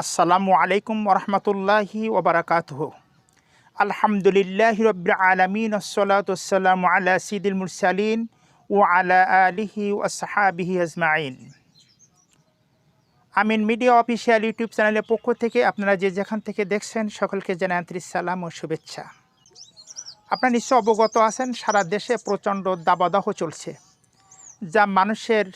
আসসালামু আলাইকুম ওরহমতুল্লাহি ওবরাকাতহ আলহামদুলিল্লাহ রবিল আলমিন আসসালাতাম আলা সিদুল মুরসালিন ও আলা আলিহি সাহাবিহি আজমাইন। আমিন মিডিয়া অফিসিয়াল ইউটিউব চ্যানেলের পক্ষ থেকে আপনারা যে যেখান থেকে দেখছেন সকলকে জানাই সালাম ও শুভেচ্ছা। আপনারা নিশ্চয় অবগত আছেন, সারা দেশে প্রচণ্ড দাবাদাহ চলছে, যা মানুষের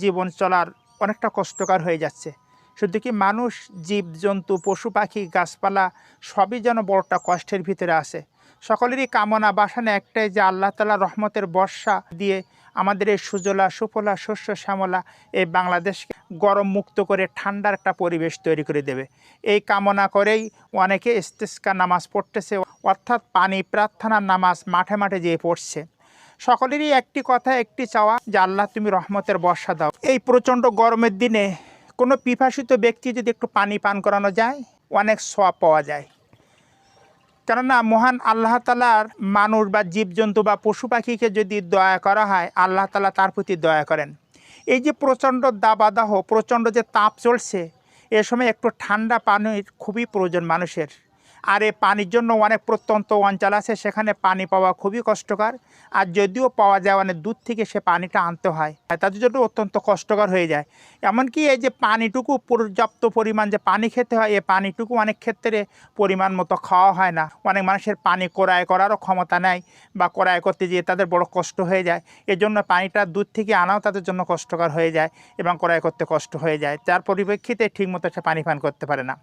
জীবন চলার অনেকটা কষ্টকর হয়ে যাচ্ছে। শুধু কি মানুষ জীবজন্তু পশু, পাখি, গাছপালা সবই যেন বড়টা কষ্টের ভিতরে আছে। সকলেরই কামনা, বাসানে একটাই যে আল্লাহ তালা রহমতের বর্ষা দিয়ে আমাদের এই সুজলা, সুফলা, শস্য, শ্যামলা এই বাংলাদেশকে গরম মুক্ত করে ঠান্ডার একটা পরিবেশ তৈরি করে দেবে। এই কামনা করেই অনেকে ইস্তেস্কা নামাজ পড়তেছে, অর্থাৎ পানি প্রার্থনার নামাজ মাঠে মাঠে যেয়ে পড়ছে। সকলেরই একটি কথা, একটি চাওয়া যে আল্লাহ তুমি রহমতের বর্ষা দাও। এই প্রচণ্ড গরমের দিনে কোনো পিপাসিত ব্যক্তি যদি একটু পানি পান করানো যায়, অনেক সোয়া পাওয়া যায়। কেননা মহান আল্লাহ তালার মানুষ বা জীবজন্তু বা পশু পাখিকে যদি দয়া করা হয়, আল্লাহ তালা তার প্রতি দয়া করেন। এই যে প্রচণ্ড দাবাদাহ, প্রচণ্ড যে তাপ চলছে, এ সময় একটু ঠান্ডা পানির খুবই প্রয়োজন মানুষের। আর এই পানির জন্য অনেক প্রত্যন্ত অঞ্চল আছে, সেখানে পানি পাওয়া খুবই কষ্টকর। আর যদিও পাওয়া যায় অনেক দূর থেকে সে পানিটা আনতে হয় তাদের জন্য অত্যন্ত কষ্টকর হয়ে যায়। এমনকি এই যে পানিটুকু পর্যাপ্ত পরিমাণ যে পানি খেতে হয় এই পানিটুকু অনেক ক্ষেত্রে পরিমাণ মতো খাওয়া হয় না। অনেক মানুষের পানি ক্রয় করারও ক্ষমতা নেয় বা ক্রয় করতে গিয়ে তাদের বড় কষ্ট হয়ে যায়। এজন্য পানিটা দূর থেকে আনাও তাদের জন্য কষ্টকর হয়ে যায় এবং ক্রয় করতে কষ্ট হয়ে যায়। যার পরিপ্রেক্ষিতে ঠিকমতো সে পানি পান করতে পারে না।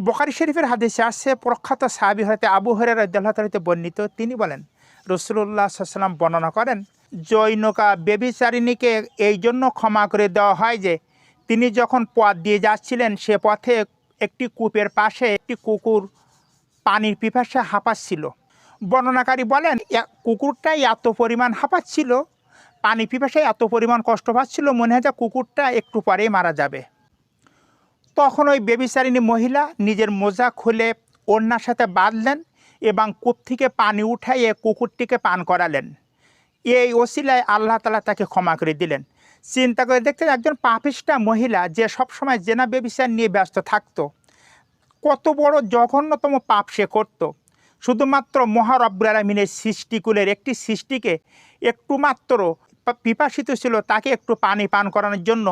বখারি শরীফের হাদিসে আসছে প্রখ্যাত সাহাবি হতে আবু হরের হইতে বর্ণিত, তিনি বলেন রসুল্লাহ সাল্লাম বর্ণনা করেন, জৈনকা বেবিচারিণীকে এই জন্য ক্ষমা করে দেওয়া হয় যে, তিনি যখন পথ দিয়ে যাচ্ছিলেন, সে পথে একটি কূপের পাশে একটি কুকুর পানির পিপাসে হাঁপাচ্ছিল। বর্ণনাকারী বলেন, "এ- কুকুরটাই এত পরিমাণ হাঁপাচ্ছিল পানি পিপাসায় এত পরিমাণ কষ্ট পাচ্ছিল, মনে হয় যে কুকুরটা একটু পরেই মারা যাবে। তখন ওই বেবিচারিণী মহিলা নিজের মোজা খুলে ওড়নার সাথে বাঁধলেন এবং কূপ থেকে পানি উঠাইয়ে কুকুরটিকে পান করালেন। এই ওসিলায় আল্লাহ তালা তাকে ক্ষমা করে দিলেন। চিন্তা করে দেখতে একজন পাপিষ্টা মহিলা যে সবসময় জেনা বেবিচার নিয়ে ব্যস্ত থাকতো। কত বড় জঘন্যতম পাপ সে করত। শুধুমাত্র মহারব্বুল আলমিনের সৃষ্টিকুলের একটি সৃষ্টিকে একটু মাত্র পা- পিপাসিত ছিল তাকে একটু পানি পান করানোর জন্য।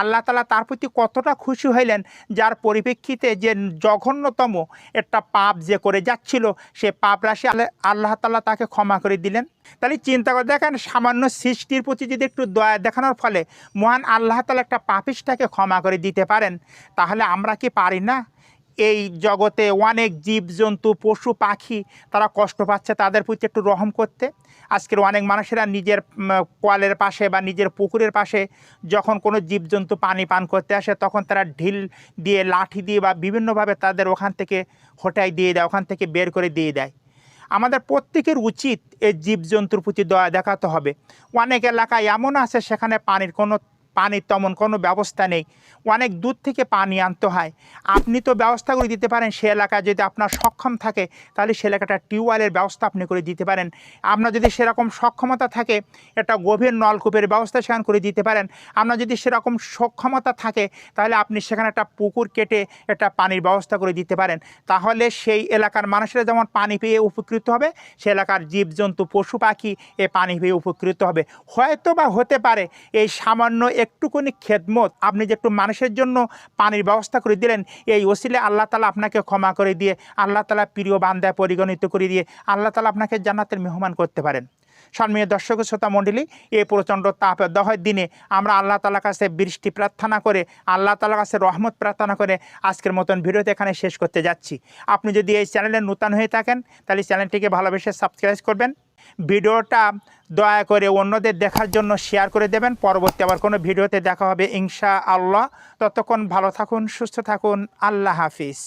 আল্লাহ তালা তার প্রতি কতটা খুশি হইলেন, যার পরিপ্রেক্ষিতে যে জঘন্যতম একটা পাপ যে করে যাচ্ছিল, সে পাপ রাশি আল্লাহ তালা তাকে ক্ষমা করে দিলেন। তাহলে চিন্তা করে দেখেন, সামান্য সৃষ্টির প্রতি যদি একটু দয়া দেখানোর ফলে মহান আল্লাহ তালা একটা পাপিসটাকে ক্ষমা করে দিতে পারেন, তাহলে আমরা কি পারি না? এই জগতে অনেক জীবজন্তু, পশু, পাখি তারা কষ্ট পাচ্ছে, তাদের প্রতি একটু রহম করতে। আজকের অনেক মানুষেরা নিজের কলের পাশে বা নিজের পুকুরের পাশে যখন কোনো জীবজন্তু পানি পান করতে আসে, তখন তারা ঢিল দিয়ে, লাঠি দিয়ে বা বিভিন্নভাবে তাদের ওখান থেকে হটাই দিয়ে দেয়, ওখান থেকে বের করে দিয়ে দেয়। আমাদের প্রত্যেকের উচিত এই জীবজন্তুর প্রতি দয়া দেখাতে হবে। অনেক এলাকায় এমন আছে, সেখানে পানির কোনো পানির তেমন কোনো ব্যবস্থা নেই। অনেক দূর থেকে পানি আনতে হয়। আপনি তো ব্যবস্থা করে দিতে পারেন, সে এলাকায় যদি আপনার সক্ষম থাকে, তাহলে সে এলাকাটা টিউবওয়েলের ব্যবস্থা আপনি করে দিতে পারেন। আপনার যদি সেরকম সক্ষমতা থাকে, একটা গভীর নলকূপের ব্যবস্থা সেখানে করে দিতে পারেন। আপনার যদি সেরকম সক্ষমতা থাকে, তাহলে আপনি সেখানে একটা পুকুর কেটে একটা পানির ব্যবস্থা করে দিতে পারেন। তাহলে সেই এলাকার মানুষেরা যেমন পানি পেয়ে উপকৃত হবে, সে এলাকার জীবজন্তু, পশু পাখি এ পানি পেয়ে উপকৃত হবে। হয়তো বা হতে পারে, এই সামান্য একটুকুনি খেদমত। আপনি যে একটু মানুষের জন্য পানির ব্যবস্থা করে দিলেন, এই ওসিলে আল্লাহ তালা আপনাকে ক্ষমা করে দিয়ে, আল্লাহ তালা প্রিয় বান্দায় পরিগণিত করে দিয়ে, আল্লাহ তালা আপনাকে জান্নাতের মেহমান করতে পারেন। সম্মানীয় দর্শক শ্রোতা মণ্ডলী, এই প্রচণ্ড তাপ দহের দিনে আমরা আল্লাহ তালার কাছে বৃষ্টি প্রার্থনা করে, আল্লাহ তালার কাছে রহমত প্রার্থনা করে আজকের মতন ভিডিওতে এখানে শেষ করতে যাচ্ছি। আপনি যদি এই চ্যানেলে নূতন হয়ে থাকেন, তাহলে চ্যানেলটিকে ভালোবেসে সাবস্ক্রাইব করবেন। ভিডিওটা দয়া করে অন্যদের দেখার জন্য শেয়ার করে দেবেন। পরবর্তী আবার কোনো ভিডিওতে দেখা হবে ইনশা আল্লাহ ততক্ষণ ভালো থাকুন, সুস্থ থাকুন। আল্লাহ হাফিজ।